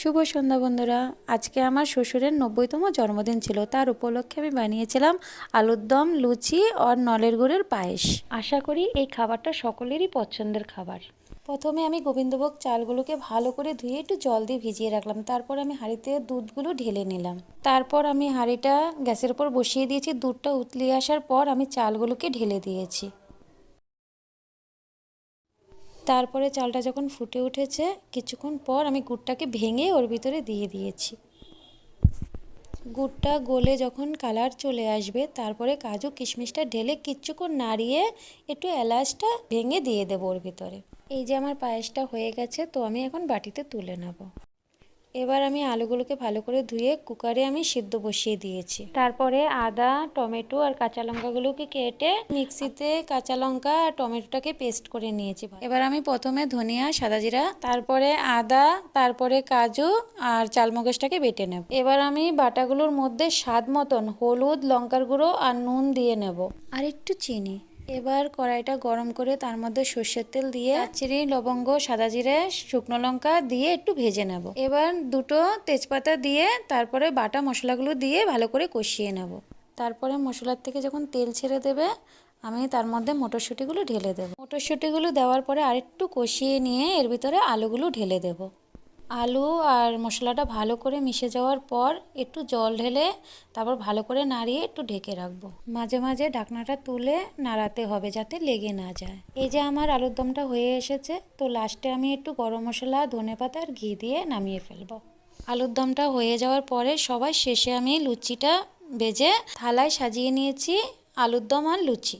শুভ সন্ধ্যা বন্ধুরা। আজকে আমার শ্বশুরের নব্বইতম জন্মদিন ছিল। তার উপলক্ষে আমি বানিয়েছিলাম আলুর দম লুচি আর নলের গুড়ের পায়েস। আশা করি এই খাবারটা সকলেরই পছন্দের খাবার। প্রথমে আমি গোবিন্দভোগ চালগুলোকে ভালো করে ধুয়ে একটু জল দিয়ে ভিজিয়ে রাখলাম। তারপর আমি হাঁড়িতে দুধগুলো ঢেলে নিলাম। তারপর আমি হাঁড়িটা গ্যাসের উপর বসিয়ে দিয়েছি। দুধটা উতলিয়ে আসার পর আমি চালগুলোকে ঢেলে দিয়েছি। তারপরে চালটা যখন ফুটে উঠেছে, কিছুক্ষণ পর আমি গুড়টাকে ভেঙে ওর ভিতরে দিয়ে দিয়েছি। গুড়টা গলে যখন কালার চলে আসবে, তারপরে কাজু কিশমিশটা ঢেলে কিছুক্ষণ নাড়িয়ে একটু এলাচটা ভেঙে দিয়ে দেবো ওর ভিতরে। এই যে আমার পায়েসটা হয়ে গেছে, তো আমি এখন বাটিতে তুলে নেব। এবার আমি আলুগুলোকে ভালো করে ধুয়ে কুকারে আমি সিদ্ধ বসিয়ে দিয়েছি। তারপরে আদা টমেটো আর কাঁচা লঙ্কাগুলোকে কেটে মিক্সিতে কাঁচা লঙ্কা আর টমেটোটাকে পেস্ট করে নিয়েছি। এবার আমি প্রথমে ধনিয়া সাদা জিরা তারপরে আদা তারপরে কাজু আর চালমগজটাকে বেটে নেব। এবার আমি বাটাগুলোর মধ্যে স্বাদ মতন হলুদ লঙ্কার গুঁড়ো আর নুন দিয়ে নেব। আর একটু চিনি। এবার কড়াইটা গরম করে তার মধ্যে সর্ষের তেল দিয়ে চিনি লবঙ্গ, সাদা জিরে, শুকনো লঙ্কা দিয়ে একটু ভেজে নেব। এবার দুটো তেজপাতা দিয়ে তারপরে বাটা মশলাগুলো দিয়ে ভালো করে কষিয়ে নেব। তারপরে মশলার থেকে যখন তেল ছেড়ে দেবে, আমি তার মধ্যে মটরশুঁটিগুলো ঢেলে দেবো। মটরশুঁটিগুলো দেওয়ার পরে আরেকটু কষিয়ে নিয়ে এর ভিতরে আলুগুলো ঢেলে দেবো। আলু আর মশলাটা ভালো করে মিশে যাওয়ার পর একটু জল ঢেলে তারপর ভালো করে নাড়িয়ে একটু ঢেকে রাখব। মাঝে মাঝে ঢাকনাটা তুলে নাড়াতে হবে যাতে লেগে না যায়। এই যে আমার আলুর দমটা হয়ে এসেছে, তো লাস্টে আমি একটু গরম মশলা, ধনে পাতা আর ঘি দিয়ে নামিয়ে ফেলব। আলুর দমটা হয়ে যাওয়ার পরে সবার শেষে আমি লুচিটা ভেজে থালায় সাজিয়ে নিয়েছি আলুর দম আর লুচি।